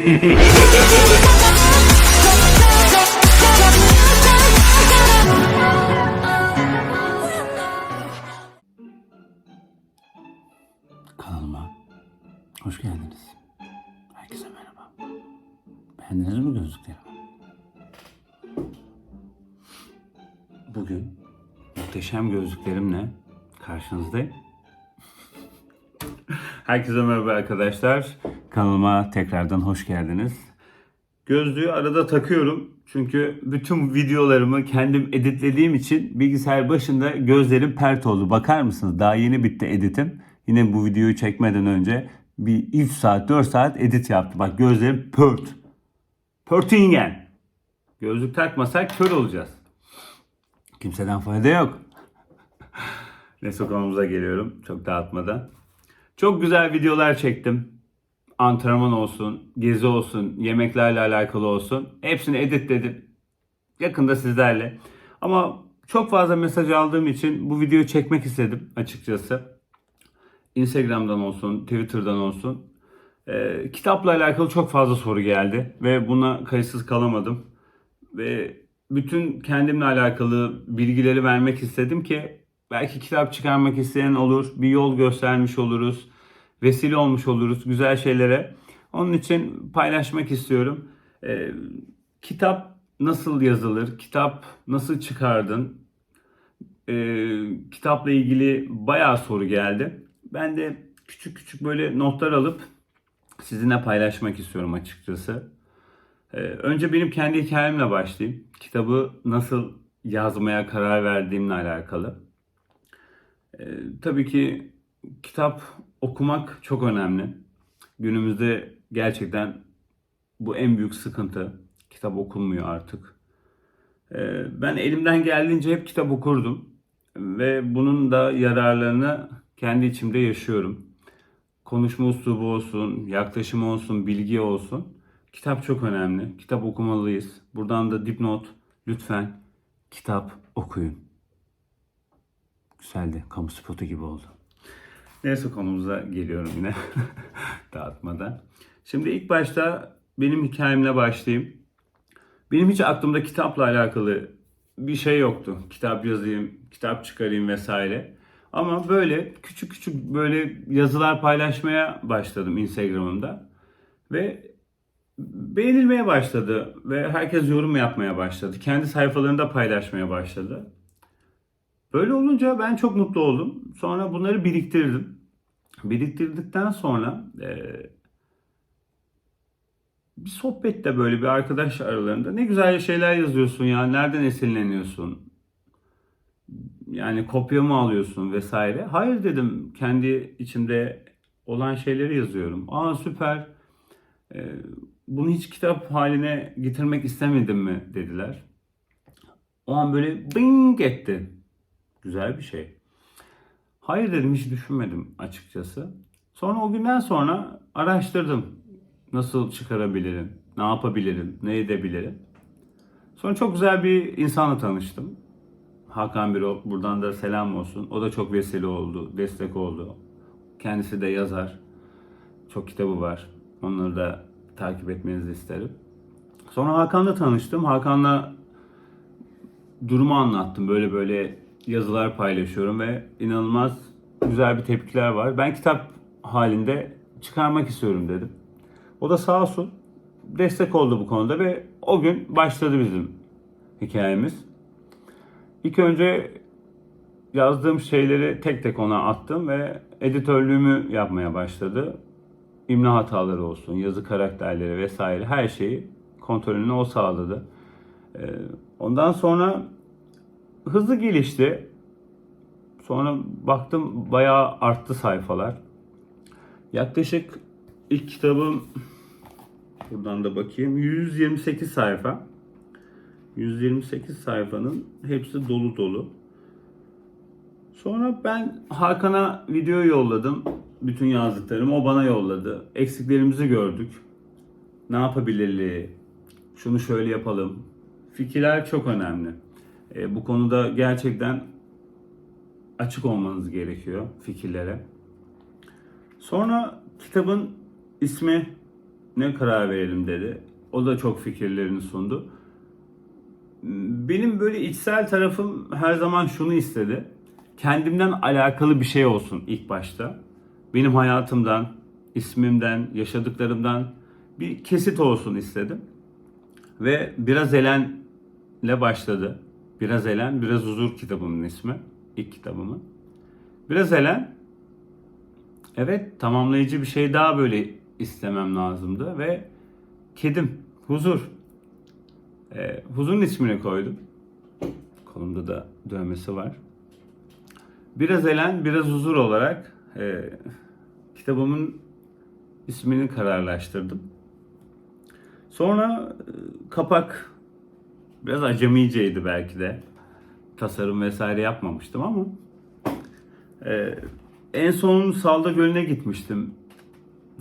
Kanalıma hoş geldiniz. Herkese merhaba. Beğendiniz mi gözlüklerimi? Bugün muhteşem gözlüklerimle karşınızdayım. Herkese merhaba arkadaşlar. Kanalıma tekrardan hoş geldiniz. Gözlüğü arada takıyorum. Çünkü bütün videolarımı kendim editlediğim için bilgisayar başında gözlerim pert oldu. Bakar mısınız? Daha yeni bitti editim. Yine bu videoyu çekmeden önce bir 3 saat 4 saat edit yaptım. Bak gözlerim pört. Pörtingen. Gözlük takmasak kör olacağız. Kimseden fayda yok. Neyse konumuza geliyorum çok dağıtmadan. Çok güzel videolar çektim. Antrenman olsun, gezi olsun, yemeklerle alakalı olsun. Hepsini editledim. Yakında sizlerle. Ama çok fazla mesaj aldığım için bu videoyu çekmek istedim açıkçası. Instagram'dan olsun, Twitter'dan olsun. Ee, kitapla alakalı çok fazla soru geldi ve buna kayıtsız kalamadım. Ve bütün kendimle alakalı bilgileri vermek istedim ki belki kitap çıkarmak isteyen olur, bir yol göstermiş oluruz, vesile olmuş oluruz güzel şeylere. Onun için paylaşmak istiyorum. Ee, kitap nasıl yazılır, kitap nasıl çıkardın, Ee, kitapla ilgili bayağı soru geldi. Ben de küçük küçük böyle notlar alıp sizinle paylaşmak istiyorum açıkçası. Ee, önce benim kendi hikayemle başlayayım. Kitabı nasıl yazmaya karar verdiğimle alakalı. Ee, tabii ki kitap okumak çok önemli. Günümüzde gerçekten bu en büyük sıkıntı. Kitap okunmuyor artık. Ee, ben elimden geldiğince hep kitap okurdum. Ve bunun da yararlarını kendi içimde yaşıyorum. Konuşma uslubu olsun, yaklaşımı olsun, bilgi olsun. Kitap çok önemli. Kitap okumalıyız. Buradan da dipnot. Lütfen kitap okuyun. Güzeldi. Kamu spotu gibi oldu. Neyse konumuza geliyorum yine. Dağıtmadan. Şimdi ilk başta benim hikayemle başlayayım. Benim hiç aklımda kitapla alakalı bir şey yoktu. Kitap yazayım, kitap çıkarayım vesaire. Ama böyle küçük küçük böyle yazılar paylaşmaya başladım Instagram'ımda. Ve beğenilmeye başladı ve herkes yorum yapmaya başladı. Kendi sayfalarında paylaşmaya başladı. Böyle olunca ben çok mutlu oldum. Sonra bunları biriktirdim. Biriktirdikten sonra eee bir sohbette böyle bir arkadaş aralarında. Ne güzel şeyler yazıyorsun ya nereden esinleniyorsun? Yani kopya mı alıyorsun vesaire? Hayır dedim kendi içimde olan şeyleri yazıyorum. Aa süper. Ee, bunu hiç kitap haline getirmek istemedim mi dediler. O an böyle bing etti güzel bir şey hayır dedim hiç düşünmedim açıkçası sonra o günden sonra araştırdım Nasıl çıkarabilirim? Ne yapabilirim? Ne edebilirim? Sonra çok güzel bir insanla tanıştım. Hakan Biro buradan da selam olsun. O da çok vesile oldu, destek oldu. Kendisi de yazar. Çok kitabı var. Onları da takip etmenizi isterim. Sonra Hakan'la tanıştım. Hakan'la durumu anlattım. Böyle böyle yazılar paylaşıyorum ve inanılmaz güzel bir tepkiler var. Ben kitap halinde çıkarmak istiyorum dedim. O da sağ olsun destek oldu bu konuda ve o gün başladı bizim hikayemiz. İlk önce yazdığım şeyleri tek tek ona attım ve editörlüğümü yapmaya başladı. İmla hataları olsun, yazı karakterleri vesaire her şeyi kontrolünü o sağladı. Ee, Ondan sonra hızlı gelişti. Sonra baktım bayağı arttı sayfalar. Yaklaşık ilk kitabım buradan da bakayım 128 sayfa. 128 sayfanın hepsi dolu dolu. Sonra ben Hakan'a video yolladım. Bütün yazdıklarımı o bana yolladı. Eksiklerimizi gördük. Ne yapabilirliği, şunu şöyle yapalım. Fikirler çok önemli. E, bu konuda gerçekten açık olmanız gerekiyor fikirlere. Sonra kitabın ismi ne karar verelim dedi. O da çok fikirlerini sundu. Benim böyle içsel tarafım her zaman şunu istedi. Kendimden alakalı bir şey olsun ilk başta. Benim hayatımdan, ismimden, yaşadıklarımdan bir kesit olsun istedim. Ve Biraz Elen'le başladı. Biraz Elen, Biraz Huzur kitabımın ismi. İlk kitabımın. Biraz Elen, evet tamamlayıcı bir şey daha böyle istemem lazımdı. Ve kedim, Huzur. Ee, Huzur'un ismini koydum. Kolumda da dövmesi var. Biraz Elen, Biraz Huzur olarak e, kitabımın ismini kararlaştırdım. Sonra e, kapak biraz acemiceydi belki de. Tasarım vesaire yapmamıştım ama e, en son Salda Gölü'ne gitmiştim.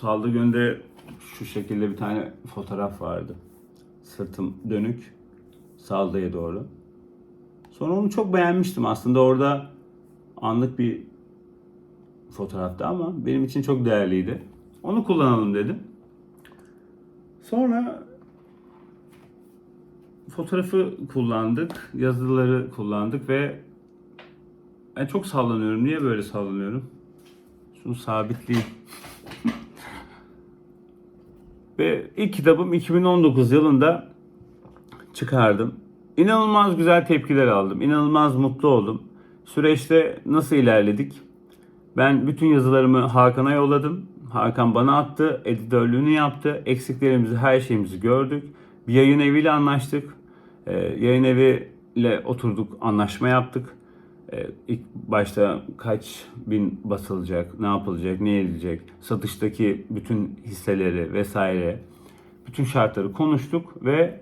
Salda Gölü'nde şu şekilde bir tane fotoğraf vardı. Sırtım dönük Salda'ya doğru. Sonra onu çok beğenmiştim aslında orada anlık bir fotoğraftı ama benim için çok değerliydi. Onu kullanalım dedim. Sonra fotoğrafı kullandık, yazıları kullandık ve ben çok sallanıyorum. Niye böyle sallanıyorum? Şunu sabitleyeyim. ve ilk kitabım 2019 yılında çıkardım. İnanılmaz güzel tepkiler aldım. İnanılmaz mutlu oldum. Süreçte nasıl ilerledik? Ben bütün yazılarımı Hakan'a yolladım. Hakan bana attı, editörlüğünü yaptı. Eksiklerimizi, her şeyimizi gördük. Bir yayın eviyle anlaştık. Ee, yayın eviyle oturduk, anlaşma yaptık. Ee, ilk başta kaç bin basılacak, ne yapılacak, ne edilecek, satıştaki bütün hisseleri vesaire, bütün şartları konuştuk ve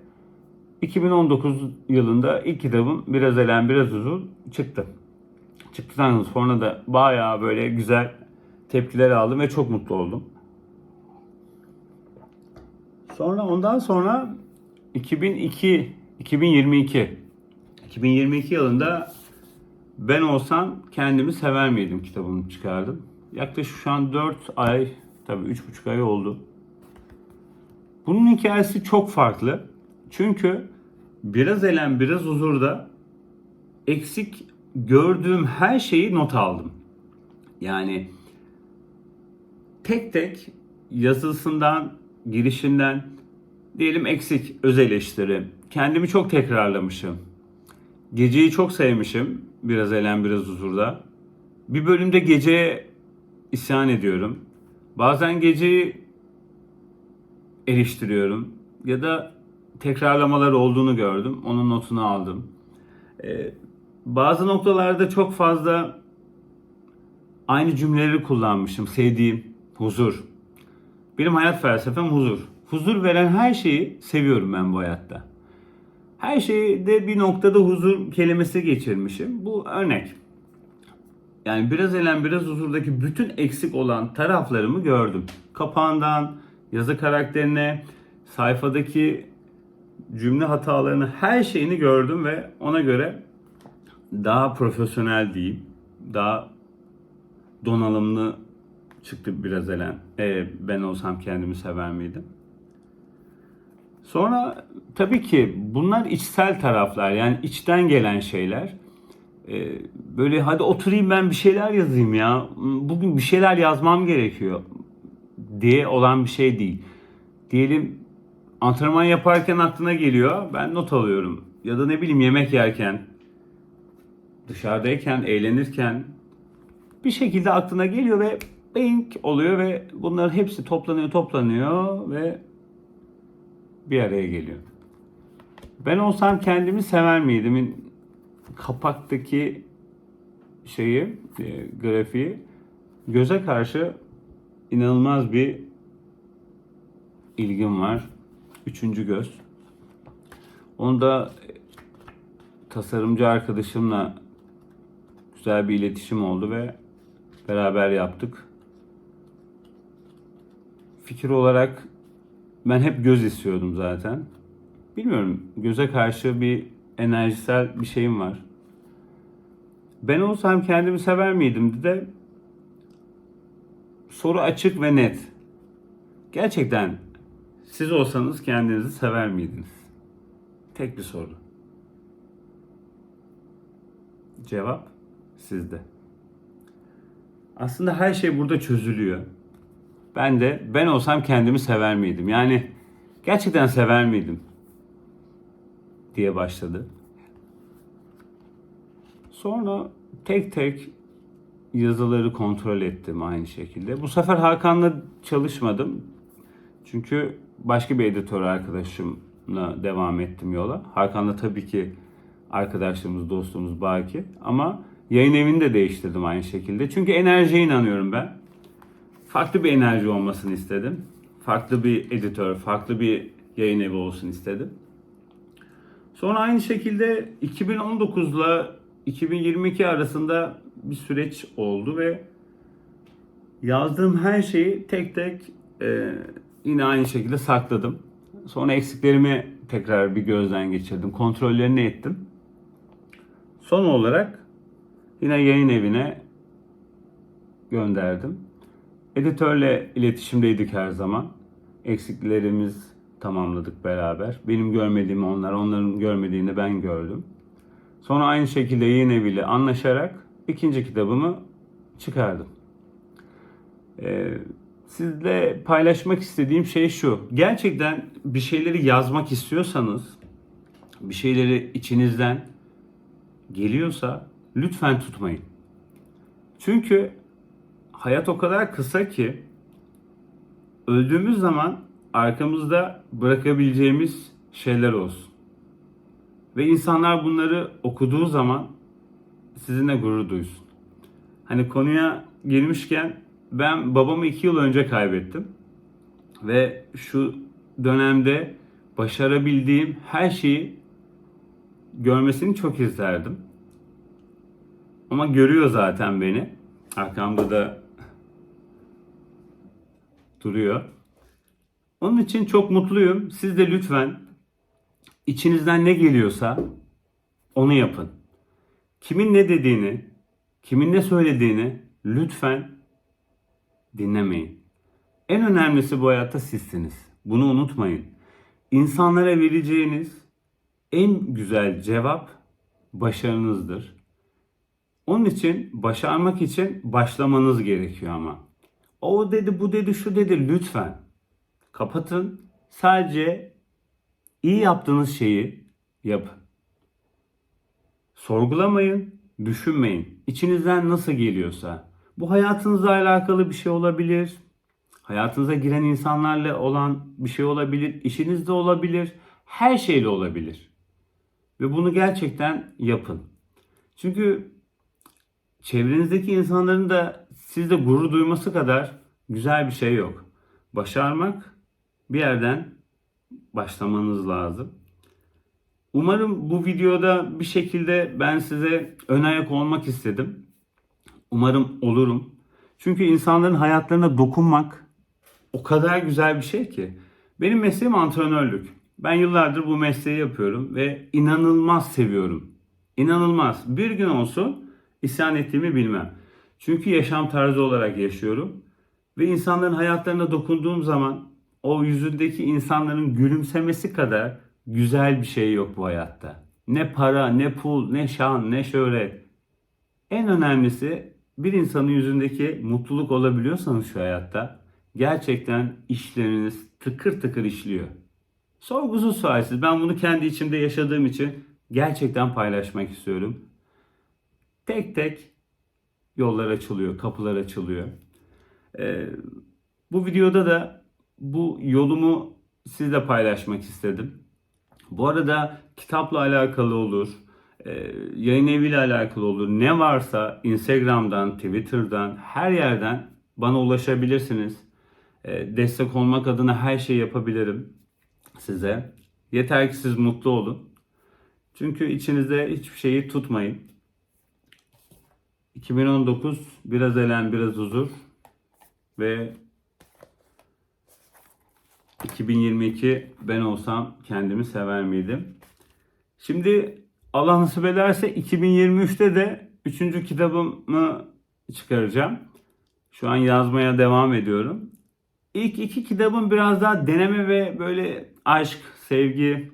2019 yılında ilk kitabım Biraz Elen Biraz Uzun çıktı. Çıktıktan sonra da bayağı böyle güzel tepkiler aldım ve çok mutlu oldum. Sonra ondan sonra 2002 2022 2022 yılında ben olsam kendimi sever miydim kitabını çıkardım. Yaklaşık şu an 4 ay tabii 3,5 ay oldu. Bunun hikayesi çok farklı. Çünkü biraz elen biraz huzurda eksik gördüğüm her şeyi not aldım. Yani tek tek yazısından, girişinden diyelim eksik öz eleştiri. Kendimi çok tekrarlamışım. Geceyi çok sevmişim. Biraz elen biraz huzurda. Bir bölümde geceye isyan ediyorum. Bazen geceyi eleştiriyorum. Ya da tekrarlamalar olduğunu gördüm. Onun notunu aldım. Ee, bazı noktalarda çok fazla aynı cümleleri kullanmışım. Sevdiğim huzur. Benim hayat felsefem huzur. Huzur veren her şeyi seviyorum ben bu hayatta. Her şeyde bir noktada huzur kelimesi geçirmişim. Bu örnek. Yani biraz elen biraz huzurdaki bütün eksik olan taraflarımı gördüm. Kapağından, yazı karakterine, sayfadaki cümle hatalarını, her şeyini gördüm ve ona göre daha profesyonel diyeyim, daha donanımlı çıktı biraz elen. E, ben olsam kendimi sever miydim? Sonra tabii ki bunlar içsel taraflar yani içten gelen şeyler. Ee, böyle hadi oturayım ben bir şeyler yazayım ya. Bugün bir şeyler yazmam gerekiyor diye olan bir şey değil. Diyelim antrenman yaparken aklına geliyor. Ben not alıyorum. Ya da ne bileyim yemek yerken, dışarıdayken, eğlenirken bir şekilde aklına geliyor ve bink oluyor ve bunların hepsi toplanıyor toplanıyor ve bir araya geliyor. Ben olsam kendimi sever miydim? Kapaktaki şeyi, e, grafiği göze karşı inanılmaz bir ilgim var. Üçüncü göz. Onu da tasarımcı arkadaşımla güzel bir iletişim oldu ve beraber yaptık. Fikir olarak ben hep göz istiyordum zaten. Bilmiyorum göze karşı bir enerjisel bir şeyim var. Ben olsam kendimi sever miydim de soru açık ve net. Gerçekten Siz olsanız kendinizi sever miydiniz? Tek bir soru. Cevap sizde. Aslında her şey burada çözülüyor. Ben de ben olsam kendimi sever miydim? Yani gerçekten sever miydim? diye başladı. Sonra tek tek yazıları kontrol ettim aynı şekilde. Bu sefer Hakan'la çalışmadım. Çünkü başka bir editör arkadaşımla devam ettim yola. Hakan'la tabii ki arkadaşlığımız, dostluğumuz baki. Ama yayın evini de değiştirdim aynı şekilde. Çünkü enerjiye inanıyorum ben. Farklı bir enerji olmasını istedim. Farklı bir editör, farklı bir yayın evi olsun istedim. Sonra aynı şekilde 2019 ile 2022 arasında bir süreç oldu ve yazdığım her şeyi tek tek e, yine aynı şekilde sakladım. Sonra eksiklerimi tekrar bir gözden geçirdim. Kontrollerini ettim. Son olarak yine yayın evine gönderdim. Editörle iletişimdeydik her zaman. Eksiklerimiz tamamladık beraber. Benim görmediğimi onlar, onların görmediğini ben gördüm. Sonra aynı şekilde yayın eviyle anlaşarak ikinci kitabımı çıkardım. Ee, sizle paylaşmak istediğim şey şu. Gerçekten bir şeyleri yazmak istiyorsanız, bir şeyleri içinizden geliyorsa lütfen tutmayın. Çünkü hayat o kadar kısa ki öldüğümüz zaman arkamızda bırakabileceğimiz şeyler olsun. Ve insanlar bunları okuduğu zaman sizinle gurur duysun. Hani konuya girmişken ben babamı iki yıl önce kaybettim. Ve şu dönemde başarabildiğim her şeyi görmesini çok isterdim. Ama görüyor zaten beni. Arkamda da duruyor. Onun için çok mutluyum. Siz de lütfen içinizden ne geliyorsa onu yapın. Kimin ne dediğini, kimin ne söylediğini lütfen dinlemeyin. En önemlisi bu hayatta sizsiniz. Bunu unutmayın. İnsanlara vereceğiniz en güzel cevap başarınızdır. Onun için başarmak için başlamanız gerekiyor ama. O dedi, bu dedi, şu dedi lütfen. Kapatın. Sadece iyi yaptığınız şeyi yapın. Sorgulamayın, düşünmeyin. İçinizden nasıl geliyorsa. Bu hayatınızla alakalı bir şey olabilir. Hayatınıza giren insanlarla olan bir şey olabilir. işinizde olabilir. Her şeyle olabilir. Ve bunu gerçekten yapın. Çünkü çevrenizdeki insanların da sizde gurur duyması kadar güzel bir şey yok. Başarmak bir yerden başlamanız lazım. Umarım bu videoda bir şekilde ben size ön ayak olmak istedim. Umarım olurum. Çünkü insanların hayatlarına dokunmak o kadar güzel bir şey ki. Benim mesleğim antrenörlük. Ben yıllardır bu mesleği yapıyorum ve inanılmaz seviyorum. İnanılmaz. Bir gün olsun isyan ettiğimi bilmem. Çünkü yaşam tarzı olarak yaşıyorum. Ve insanların hayatlarına dokunduğum zaman o yüzündeki insanların gülümsemesi kadar güzel bir şey yok bu hayatta. Ne para, ne pul, ne şan, ne şöhret. En önemlisi bir insanın yüzündeki mutluluk olabiliyorsanız şu hayatta gerçekten işleriniz tıkır tıkır işliyor. Sorgusuz sualsiz. Ben bunu kendi içimde yaşadığım için gerçekten paylaşmak istiyorum. Tek tek yollar açılıyor, kapılar açılıyor. Ee, bu videoda da bu yolumu sizle paylaşmak istedim. Bu arada kitapla alakalı olur, e, yayın eviyle alakalı olur. Ne varsa Instagram'dan, Twitter'dan, her yerden bana ulaşabilirsiniz. E, destek olmak adına her şeyi yapabilirim size. Yeter ki siz mutlu olun. Çünkü içinizde hiçbir şeyi tutmayın. 2019 biraz elen biraz huzur ve 2022 ben olsam kendimi sever miydim? Şimdi Allah nasip ederse 2023'te de 3. kitabımı çıkaracağım. Şu an yazmaya devam ediyorum. İlk iki kitabım biraz daha deneme ve böyle aşk, sevgi,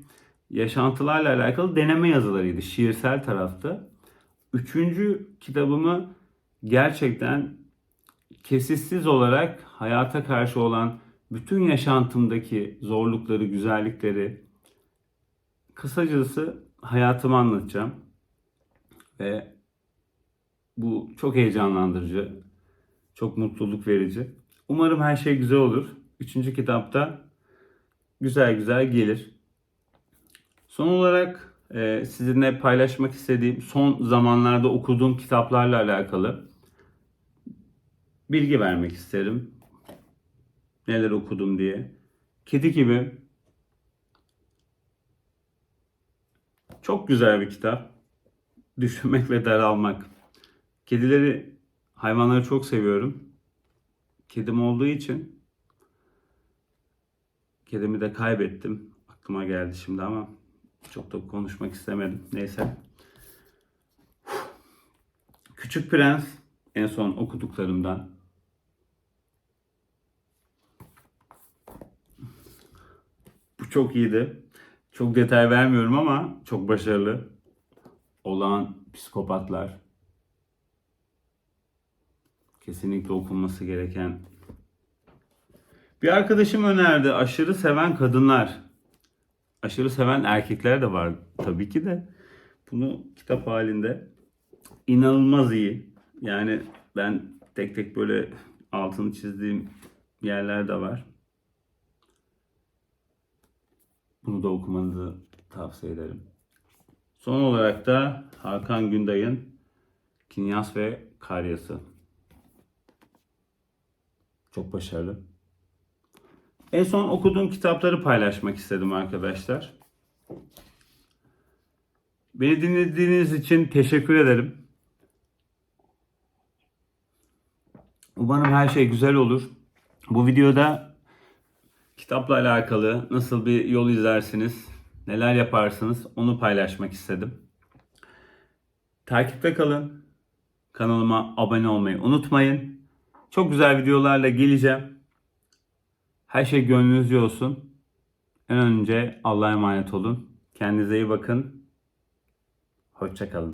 yaşantılarla alakalı deneme yazılarıydı. Şiirsel tarafta. Üçüncü kitabımı gerçekten kesişsiz olarak hayata karşı olan bütün yaşantımdaki zorlukları, güzellikleri, kısacası hayatımı anlatacağım. Ve bu çok heyecanlandırıcı, çok mutluluk verici. Umarım her şey güzel olur. Üçüncü kitapta güzel güzel gelir. Son olarak e, sizinle paylaşmak istediğim son zamanlarda okuduğum kitaplarla alakalı bilgi vermek isterim. Neler okudum diye. Kedi gibi çok güzel bir kitap. Düşünmek ve daralmak. Kedileri, hayvanları çok seviyorum. Kedim olduğu için kedimi de kaybettim. Aklıma geldi şimdi ama çok da konuşmak istemedim. Neyse. Küçük Prens en son okuduklarımdan. Bu çok iyiydi. Çok detay vermiyorum ama çok başarılı. Olağan psikopatlar. Kesinlikle okunması gereken. Bir arkadaşım önerdi. Aşırı seven kadınlar. Aşırı seven erkekler de var tabii ki de. Bunu kitap halinde inanılmaz iyi. Yani ben tek tek böyle altını çizdiğim yerler de var. Bunu da okumanızı tavsiye ederim. Son olarak da Hakan Günday'ın Kinyas ve Karyası. Çok başarılı. En son okuduğum kitapları paylaşmak istedim arkadaşlar. Beni dinlediğiniz için teşekkür ederim. Umarım her şey güzel olur. Bu videoda kitapla alakalı nasıl bir yol izlersiniz, neler yaparsınız onu paylaşmak istedim. Takipte kalın. Kanalıma abone olmayı unutmayın. Çok güzel videolarla geleceğim. Her şey gönlünüzce olsun. En önce Allah'a emanet olun. Kendinize iyi bakın. Hoşçakalın.